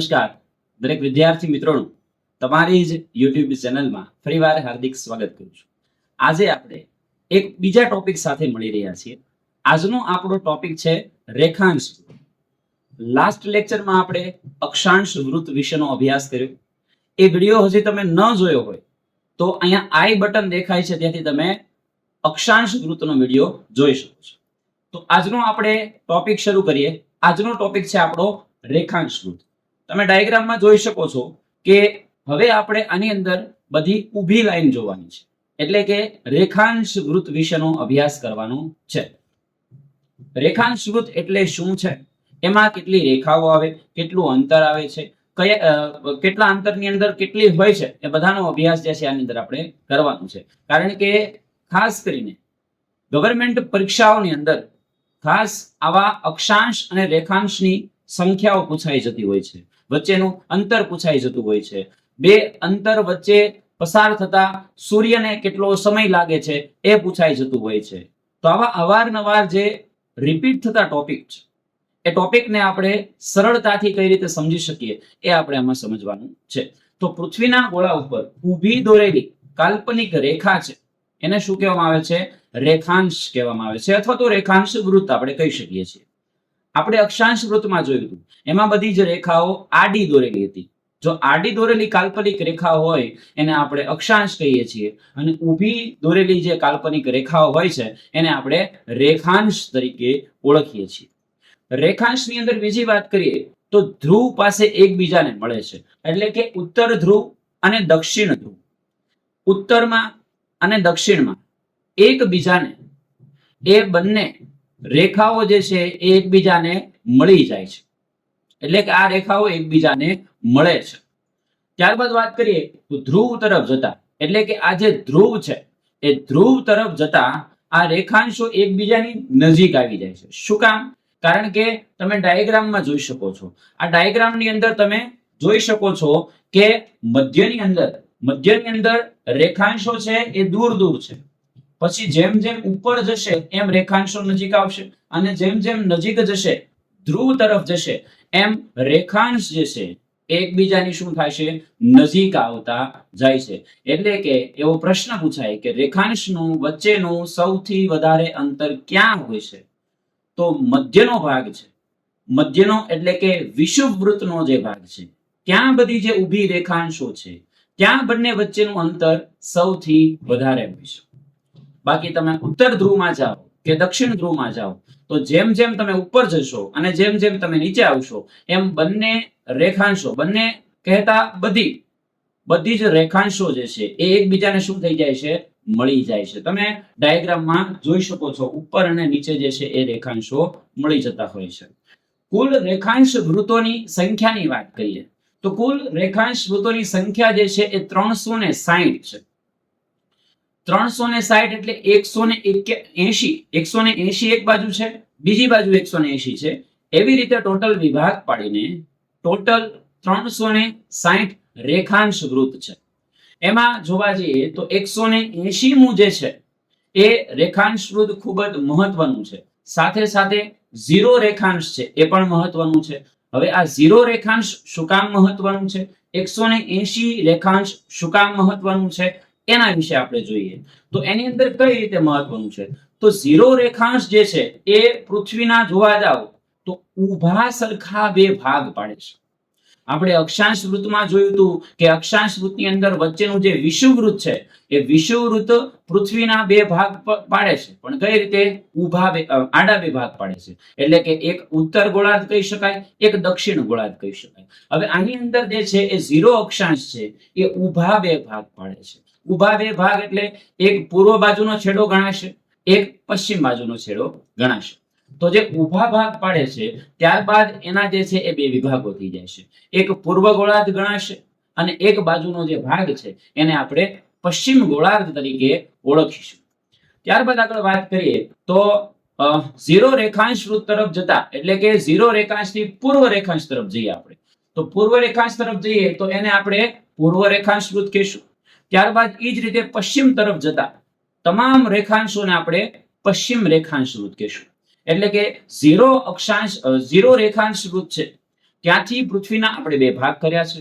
નમસ્કાર. દરેક વિદ્યાર્થી મિત્રોનું તમારી જ યુટ્યુબ ચેનલમાં ફરીવાર હાર્દિક સ્વાગત કરું છું. આજે આપણે એક બીજા ટોપિક સાથે મળી રહ્યા છીએ. આજનો આપણો ટોપિક છે રેખાંશ. લાસ્ટ લેક્ચરમાં આપણે અક્ષાંશ વૃત્ત વિશેનો અભ્યાસ કર્યો. એ વીડિયો હજી તમે ન જોયો હોય તો અહીંયા આઈ બટન દેખાય છે, ત્યાંથી તમે અક્ષાંશ વૃત્તનો વીડિયો જોઈ શકો છો. તો આજનો આપણે ટોપિક શરૂ કરીએ. આજનો ટોપિક છે આપણો રેખાંશ વૃત્ત. તમે ડાયાગ્રામમાં જોઈ શકો છો કે હવે આપણે આની અંદર બધી ઊભી લાઈન જોવાની છે. એટલે કે રેખાંશ વૃત્ત વિશેનો અભ્યાસ કરવાનો છે. રેખાંશ વૃત્ત એટલે શું છે? એમાં કેટલી રેખાઓ આવે, કેટલું અંતર આવે છે, કયા કેટલા અંતરની અંદર કેટલી હોય છે, એ બધાનો અભ્યાસ જે છે આની અંદર આપણે કરવાનો છે. કારણ કે ખાસ કરીને ગવર્મેન્ટ પરીક્ષાઓની અંદર ખાસ આવા અક્ષાંશ અને રેખાંશની સંખ્યાઓ પૂછાઈ જતી હોય છે. વચ્ચેનું અંતર પૂછાઈ જતું હોય છે. બે અંતર વચ્ચે પસાર થતા સૂર્યને કેટલો સમય લાગે છે એ પૂછાઈ જતું હોય છે. તો આવા અવારનવાર જે રિપીટ થતા ટોપિક છે, એ ટોપિકને આપણે સરળતાથી કઈ રીતે સમજી શકીએ એ આપણે આમાં સમજવાનું છે. તો પૃથ્વીના ગોળા ઉપર ઊભી દોરેલી કાલ્પનિક રેખા છે, એને શું કહેવામાં આવે છે? રેખાંશ કહેવામાં આવે છે અથવા તો રેખાંશ વૃત્ત આપણે કહી શકીએ છીએ. આપણે અક્ષાંશ વૃત્તમાં જોયું એમાં બધી જ રેખાઓ આડી દોરેલી હતી. જો આડી દોરેલી કાલ્પનિક રેખા હોય, એને આપણે અક્ષાંશ કહીએ છીએ. અને ઊભી દોરેલી જે કાલ્પનિક રેખાઓ હોય છે, એને આપણે રેખાંશ તરીકે ઓળખીએ છીએ. રેખાંશની અંદર બીજી વાત કરીએ, તો ધ્રુવ પાસે એકબીજાને મળે છે. એટલે કે ઉત્તર ધ્રુવ અને દક્ષિણ ધ્રુવ. ઉત્તરમાં અને દક્ષિણમાં એકબીજાને, એ બંને રેખાઓ જે છે એ એકબીજાને મળી જાય છે. એટલે કે આ રેખાઓ એકબીજાને મળે છે. ત્યારબાદ વાત કરીએ તો ધ્રુવ તરફ જતા. એટલે કે આ જે ધ્રુવ છે, એ ધ્રુવ તરફ જતા આ રેખાંશો એકબીજાની નજીક આવી જાય છે. શું કામ? કારણ કે તમે ડાયાગ્રામમાં જોઈ શકો છો. આ ડાયાગ્રામની અંદર તમે જોઈ શકો છો કે મધ્યની અંદર મધ્યની અંદર રેખાંશો છે એ દૂર દૂર છે. પછી જેમ જેમ ઉપર જશે, એમ રેખાંશો નજીક આવશે. અને જેમ જેમ નજીક જશે, ધ્રુવ તરફ જશે, એમ રેખાંશ જે છે, એકબીજાની શું થશે નજીક આવતા જાય છે. એટલે કે એવો પ્રશ્ન પૂછાય કે રેખાંશનું વચ્ચેનું સૌથી વધારે અંતર ક્યાં હોય છે? તો મધ્યનો ભાગ છે. મધ્યનો એટલે કે વિષુવવૃત્તનો જે ભાગ છે. ત્યાં બધી જે ઊભી રેખાંશો છે, ત્યાં બંને વચ્ચેનું અંતર સૌથી વધારે હોય છે. બાકી તમે ઉત્તર ધ્રુવમાં જાઓ કે દક્ષિણ ધ્રુવમાં જાઓ, તો જેમ જેમ તમે ઉપર જશો અને જેમ જેમ તમે નીચે આવશો, એમ બંને રેખાંશો, બંને કહેતા બધી બધી જ રેખાંશો જે છે, એ એકબીજાને શું થઈ જાય છે? મળી જાય છે. તમે ડાયાગ્રામમાં જોઈ શકો છો, ઉપર અને નીચે જે છે, એ રેખાંશો મળી જતા હોય છે. કુલ રેખાંશ વૃત્તોની સંખ્યાની વાત કરીએ, તો કુલ રેખાંશ વૃત્તોની સંખ્યા જે છે, એ ત્રણસો ને સાહીઠ છે. ત્રણસો ને સાહીઠ એટલે એકસો ને એસી એકસો ને એસી એક બાજુ છે, બીજી બાજુ એકસો ને એસી છે. એવી રીતે ટોટલ વિભાગ પાડીને ટોટલ ત્રણસો ને સાહીઠ રેખાંશ વૃત્ત છે. એમાં જોવા જઈએ તો એકસો ને એસી મુ જે છે, એ રેખાંશ વૃત્ત ખૂબ જ મહત્વનું છે. સાથે સાથે ઝીરો રેખાંશ છે, એ પણ મહત્વનું છે. હવે આ ઝીરો રેખાંશ શું કામ મહત્વનું છે? એકસો ને એસી રેખાંશ શું કામ મહત્વનું છે? એના વિશે આપણે જોઈએ. તો એની અંદર કઈ રીતે મહત્વનું છે? તો ઝીરો રેખાંશ જે છે, એ પૃથ્વીના જોવા જાઓ, તો ઊભા સરખા બે ભાગ પાડે છે. આપણે અક્ષાંશ વૃત્તમાં જોયું હતું કે અક્ષાંશ વૃત્તની અંદર વચ્ચેનું જે વિષુવવૃત્ત છે, એ વિષુવવૃત્ત પૃથ્વીના બે ભાગ પાડે છે. પણ કઈ રીતે? ઊભા બે આડા બે ભાગ પાડે છે. એટલે કે એક ઉત્તર ગોળાર્ધ કહી શકાય, એક દક્ષિણ ગોળાર્ધ કહી શકાય. હવે આની અંદર જે છે, એ ઝીરો અક્ષાંશ છે, એ ઊભા બે ભાગ પાડે છે. ઊભા બે ભાગ એટલે એક પૂર્વ બાજુનો છેડો ગણાશે, એક પશ્ચિમ બાજુનો છેડો ગણાશે. તો જે ઊભા ભાગ પાડે છે, ત્યારબાદ એના જે છે એ બે વિભાગો થઈ જાય છે. એક પૂર્વ ગોળાર્ધ ગણાશે અને એક બાજુનો જે ભાગ છે, એને આપણે પશ્ચિમ ગોળાર્ધ તરીકે ઓળખીશું. ત્યારબાદ આગળ વાત કરીએ તો ઝીરો રેખાંશ વૃત્ત તરફ જતા, એટલે કે ઝીરો રેખાંશથી પૂર્વ રેખાંશ તરફ જઈએ આપણે. તો પૂર્વ રેખાંશ તરફ જઈએ તો એને આપણે પૂર્વ રેખાંશ વૃત્ત કહીશું. ત્યારબાદ એ જ રીતે પશ્ચિમ તરફ જતા તમામ રેખાંશોને આપણે પશ્ચિમ રેખાંશ વૃત કહેશું. એટલે કે ઝીરો અક્ષાંશ ઝીરો રેખાંશ વૃત છે. ત્યાંથી પૃથ્વીના આપણે બે ભાગ કર્યા છે.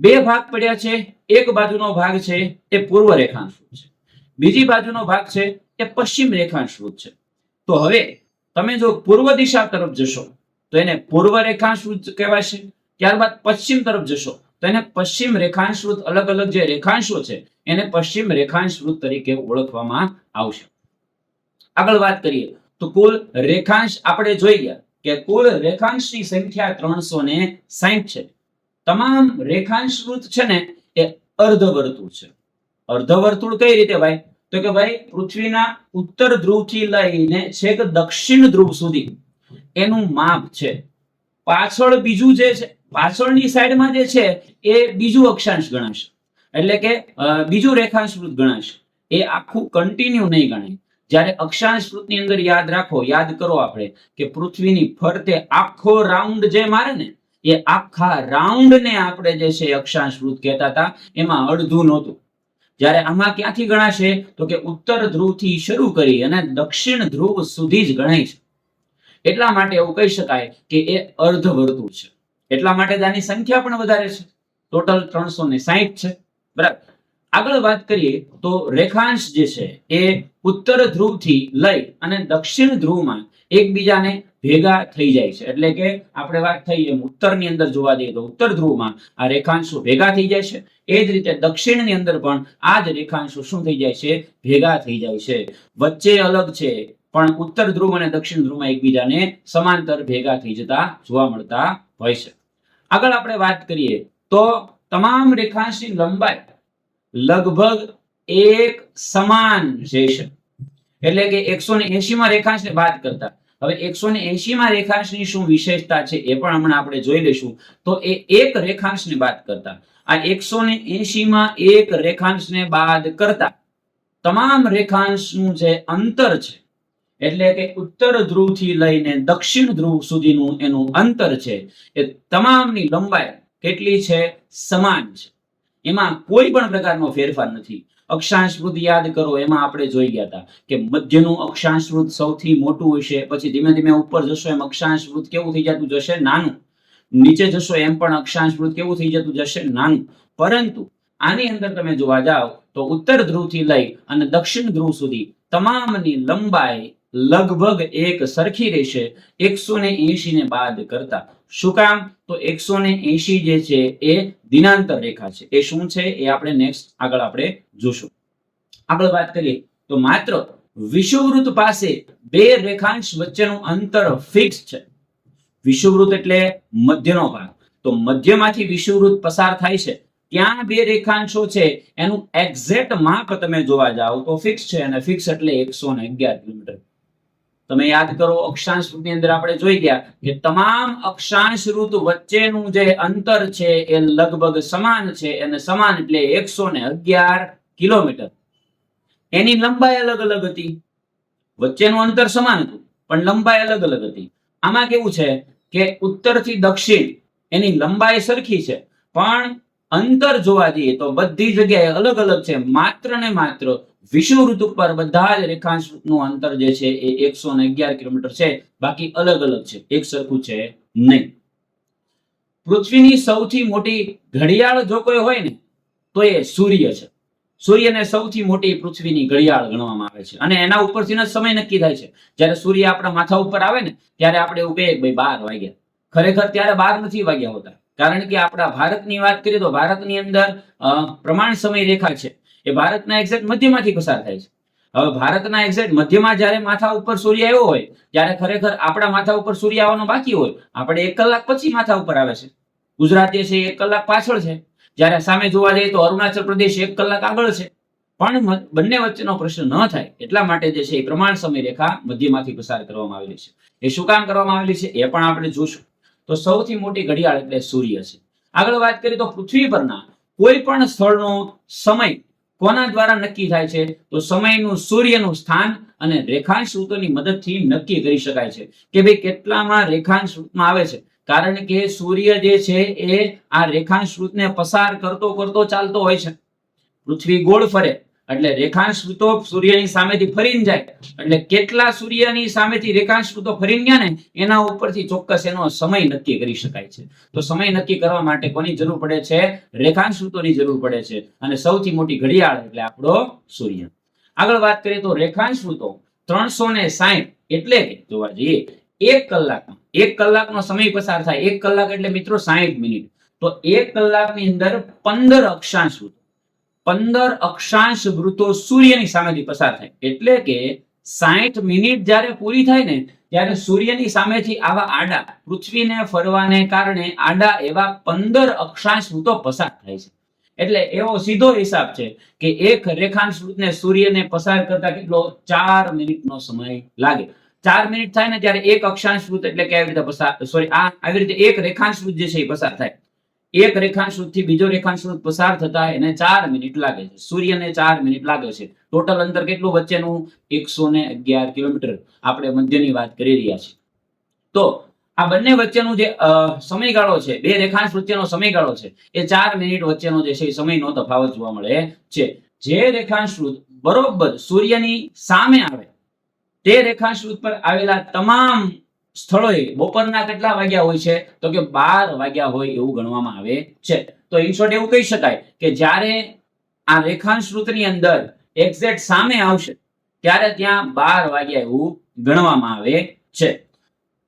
બે ભાગ પડ્યા છે, એક બાજુનો ભાગ છે એ પૂર્વ રેખાંશ વૃત છે. બીજી બાજુનો ભાગ છે એ પશ્ચિમ રેખાંશ વૃત છે. તો હવે તમે જો પૂર્વ દિશા તરફ જશો, તો એને પૂર્વ રેખાંશ રેખાંશવૃત કહેવાશે. ત્યારબાદ પશ્ચિમ તરફ જશો તો પશ્ચિમ રેખાંશવૃત અલગ અલગ જે રેખાંશો છે, એને પશ્ચિમ રેખાંશવૃત તરીકે ઓળખવામાં આવશે. આગળ વાત કરીએ, તો કુલ રેખાંશ આપણે જોઈ ગયા કે કુલ રેખાંશની સંખ્યા ત્રણસો ને સાહીઠ છે. તમામ રેખાંશવૃત છે ને, એ અર્ધવર્તુળ છે. અર્ધવર્તુળ કઈ રીતે ભાઈ? તો કે ભાઈ, પૃથ્વીના ઉત્તર ધ્રુવથી લઈને છેક દક્ષિણ ધ્રુવ સુધી એનું માપ છે. પાછળ બીજું જે છે પાછળની સાઈડમાં જે છે એ બીજું અક્ષાંશ ગણાશે. એટલે કે બીજું રેખાંશવૃત ગણાશે. એ આખું કન્ટિન્યુ નહીં ગણાય. જ્યારે અક્ષાંશ વૃત્તની અંદર યાદ રાખો, યાદ કરો આપણે કે પૃથ્વીની ફરતે આખો રાઉન્ડ જે મારે ને, એ આખા રાઉન્ડ ને આપણે જે છે એ અક્ષાંશ વૃત્ત કહેતા હતા. એમાં અડધું નહોતું. જ્યારે આમાં ક્યાંથી ગણાશે? તો કે ઉત્તર ધ્રુવથી શરૂ કરી અને દક્ષિણ ધ્રુવ સુધી જ ગણાય છે. એટલા માટે એવું કહી શકાય કે એ અર્ધ વર્તુળ છે. એટલા માટે જ આની સંખ્યા પણ વધારે છે. ટોટલ ત્રણસો ને સાહીઠ છે. બરાબર. આગળ વાત કરીએ તો રેખાંશ જે છે એ ઉત્તર ધ્રુવથી લઈ અને દક્ષિણ ધ્રુવમાં એકબીજાને ભેગા થઈ જાય છે. એટલે કે આપણે વાત થઈ એમ ઉત્તરની અંદર જોવા જઈએ તો ઉત્તર ધ્રુવમાં આ રેખાંશો ભેગા થઈ જાય છે. એ જ રીતે દક્ષિણની અંદર પણ આ જ રેખાંશો શું થઈ જાય છે? ભેગા થઈ જાય છે. વચ્ચે અલગ છે, પણ ઉત્તર ધ્રુવ અને દક્ષિણ ધ્રુવમાં એકબીજાને સમાંતર ભેગા થઈ જતા જોવા મળતા હોય છે. આગળ આપણે વાત કરીએ તો તમામ રેખાંશની લંબાઈ લગભગ એક સમાન રહેશે. એટલે કે એકસો ને એસીમાં રેખાંશ રેખાંશને બાદ કરતા. હવે એકસો ને એસીમાં રેખાંશની શું વિશેષતા છે એ પણ હમણાં આપણે જોઈ લઈશું. તો એ એક રેખાંશને બાદ કરતા. આ એકસો ને એસીમાં એક રેખાંશને બાદ કરતા. તમામ રેખાંશનું જે અંતર છે એટલે કે ઉત્તર ધ્રુવથી લઈને દક્ષિણ ધ્રુવ સુધીનું એનું અંતર છે એ તમામની લંબાઈ કેટલી છે? સમાન છે. એમાં કોઈ પણ પ્રકારનો ફેરફાર નથી. અક્ષાંશ યાદ કરો, એમાં આપણે જોઈ ગયા હતા કે મધ્યનું અક્ષાંશ સૌથી મોટું હશે, પછી ધીમે ધીમે ઉપર જશો એમ અક્ષાંશ વૃત્ત કેવું થઈ જતું જશે? નાનું. નીચે જશો એમ પણ અક્ષાંશ વૃત્ત કેવું થઈ જતું જશે? નાનું. પરંતુ આની અંદર તમે જોવા જાઓ તો ઉત્તર ધ્રુવથી લઈ અને દક્ષિણ ધ્રુવ સુધી તમામની લંબાઈ લગભગ એક સરખી રહેશે. એકસો ને એસી ને બાદ કરતા. શું કામ? તો એકસો ને એસી જે છે એ દિનાંતર રેખા છે. એ શું છે? એ આપણે નેક્સ્ટ આગળ આપણે જોશું. આગળ વાત કરીએ તો માત્ર વિષુવવૃત્ત પાસે બે રેખાંશ વચ્ચેનું અંતર ફિક્સ છે. વિષુવવૃત્ત એટલે મધ્યનો ભાગ. તો મધ્યમાંથી વિષુવવૃત્ત પસાર થાય છે. ત્યાં બે રેખાંશો છે. એનું એક્ઝેક્ટ માપ તમે જોવા જાઓ તો ફિક્સ છે અને ફિક્સ એટલે એકસો ને અગિયાર કિલોમીટર. તમે યાદ કરો અક્ષાંશ વૃત્તની અંદર આપણે જોઈ ગયા કે તમામ અક્ષાંશ ઋતુ વચ્ચેનું જે અંતર છે એ લગભગ સમાન છે અને સમાન એટલે એકસો ને અગિયાર કિલોમીટર. એની લંબાઈ અલગ અલગ હતી. વચ્ચેનું અંતર સમાન હતું, પણ લંબાઈ અલગ અલગ હતી. આમાં કેવું છે કે ઉત્તરથી દક્ષિણ એની લંબાઈ સરખી છે, પણ અંતર જોવા જઈએ તો બધી જગ્યાએ અલગ અલગ છે, માત્ર ને માત્ર વિષુવવૃત્ત ઉપર બધા જ રેખાંશનું અંતર જે છે એ એકસો અગિયાર કિલોમીટર છે. બાકી અલગ અલગ છે. એક સરખું છે નહીં. પૃથ્વીની સૌથી મોટી ઘડિયાળ જો કોઈ હોય ને, તો એ સૂર્ય છે. સૂર્યને સૌથી મોટી પૃથ્વીની ઘડિયાળ ગણવામાં આવે છે. અને એના ઉપરથી સમય નક્કી થાય છે. જ્યારે સૂર્ય આપણા માથા ઉપર આવે ને, ત્યારે આપણે એવું કહીએ ભાઈ બાર વાગ્યા. ખરેખર ત્યારે બાર નથી વાગ્યા હોતા. કારણ કે આપણા ભારતની વાત કરીએ તો ભારતની અંદર પ્રમાણ સમય રેખા છે. એ ભારતના એક્ઝેક્ટ મધ્યમાંથી પસાર થાય છે. હવે ભારતના એક્ઝેક્ટ મધ્યમાં જ્યારે માથા ઉપર સૂર્ય આવ્યો હોય, ત્યારે ખરેખર આપણા માથા ઉપર સૂર્ય આવવાનો બાકી હોય. આપણે એક કલાક પછી માથા ઉપર આવે છે. ગુજરાત જે છે એક કલાક પાછળ છે. જ્યારે સામે જોવા જઈએ તો અરુણાચલ પ્રદેશ એક કલાક આગળ છે. પણ બંને વચ્ચેનો પ્રશ્ન ન થાય. એટલા માટે જે છે એ પ્રમાણ સમય રેખા મધ્યમાંથી પસાર કરવામાં આવેલી છે. એ શું કામ કરવામાં આવેલી છે? એ પણ આપણે જોશું. તો સૌથી મોટી ઘડિયાળ એટલે સૂર્ય છે. આગળ વાત કરીએ તો પૃથ્વી પરના કોઈ પણ સ્થળનો સમય કોના દ્વારા નક્કી થાય છે? તો સમયનું સૂર્યનું સ્થાન અને રેખાંશ ઋતુની મદદથી નક્કી કરી શકાય છે. કે ભાઈ કેટલામાં રેખાંશ ઋતુમાં આવે છે? કારણ કે સૂર્ય જે છે એ આ રેખાંશ ઋતુને પસાર કરતો કરતો ચાલતો હોય છે. પૃથ્વી ગોળ ફરે. એટલે રેખાંશ તો સૂર્યની સામેથી ફરીને જાય. એટલે કેટલા સૂર્યની સામેથી રેખાંશ તો ફરીને ગયા ને, એના ઉપરથી ચોક્કસ એનો સમય નક્કી કરી શકાય છે. તો સમય નક્કી કરવા માટે કોની જરૂર પડે છે? રેખાંશ ઋતુની જરૂર પડે છે. અને સૌથી મોટી ઘડિયાળ એટલે આપણો સૂર્ય. આગળ વાત કરીએ તો રેખાંશ ઋતુ ત્રણસો ને સાહીઠ એટલે જોવા જઈએ, એક કલાકમાં એક કલાકનો સમય પસાર થાય. એક કલાક એટલે મિત્રો સાહીઠ મિનિટ. તો એક કલાકની અંદર પંદર અક્ષાંશ વૃત્તો પંદર અક્ષાંશ વૃત્તો સૂર્યની સામેથી પસાર થાય. એટલે કે સાહીઠ મિનિટ જ્યારે પૂરી થાય ને, ત્યારે સૂર્યની સામેથી આવા આડા, પૃથ્વીને ફરવાને કારણે આડા એવા પંદર અક્ષાંશ વૃત્તો પસાર થાય છે. એટલે એવો સીધો હિસાબ છે કે એક રેખાંશ વૃત્તને સૂર્યને પસાર કરતા કેટલો? ચાર મિનિટનો સમય લાગે. ચાર મિનિટ થાય ને ત્યારે એક અક્ષાંશ વૃત્ત એટલે કે આવી રીતે પસાર સોરી આ આવી રીતે એક રેખાંશ વૃત્ત જે છે એ પસાર થાય. એક રેખાંશથી બીજો રેખાંશ પસાર થતા એને ચાર મિનિટ લાગે છે. સૂર્યને ચાર મિનિટ લાગે છે. ટોટલ અંતર કેટલું વચ્ચેનું? એકસો ને અગિયાર કિલોમીટર. આપણે મધ્યની વાત કરી રહ્યા છીએ. તો આ બંને વચ્ચેનું જે સમયગાળો છે, બે રેખાંશ વચ્ચેનો સમયગાળો છે, એ ચાર મિનિટ વચ્ચેનો જે છે, એ સમયનો તફાવત જોવા મળે છે. જે રેખાંશ બરોબર સૂર્યની સામે આવે, તે રેખાંશ પર આવેલા તમામ સ્થળોએ બપોરના કેટલા વાગ્યા હોય છે? તો કે બાર વાગ્યા હોય એવું ગણવામાં આવે છે. તો ઇન શોર્ટ એવું કહી શકાય કે જ્યારે આ રેખાંશ ઋતુની અંદર એક્ઝેક્ટ સામે આવશે, ત્યારે ત્યાં બાર વાગ્યા એવું ગણવામાં આવે છે.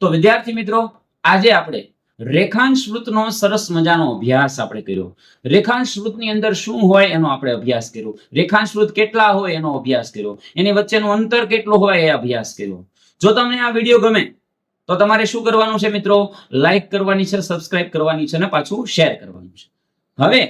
તો વિદ્યાર્થી મિત્રો, આજે આપણે રેખાંશ વૃત્તનો સરસ મજાનો અભ્યાસ આપણે કર્યો. રેખાંશ વૃત્તની અંદર શું હોય એનો આપણે અભ્યાસ કર્યો. રેખાંશ વૃત્ત કેટલા હોય એનો અભ્યાસ કર્યો. એની વચ્ચેનું અંતર કેટલું હોય એ અભ્યાસ કર્યો. જો તમને આ વીડિયો ગમે તો તમારે શું કરવાનું છે મિત્રો? લાઈક કરવાની છે સબસ્ક્રાઇબ કરવાની છે અને પાછું શેર કરવાનું છે. હવે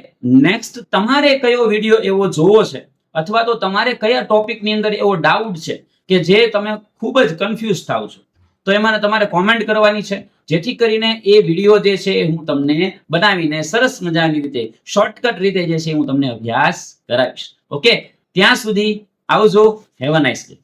નેક્સ્ટ તમારે કયો વીડિયો એવો જોવો છે? અથવા તો તમારે કયા ટોપિકની અંદર એવો ડાઉટ છે કે જે તમે ખૂબ જ કન્ફ્યુઝ થાવ છો? તો એમાં તમારે કોમેન્ટ કરવાની છે. જેથી કરીને એ વીડિયો જે છે એ હું તમને બનાવીને સરસ મજાની રીતે શોર્ટકટ રીતે જે છે હું તમને અભ્યાસ કરાવીશ. ઓકે ત્યાં સુધી આવજો. Have a nice day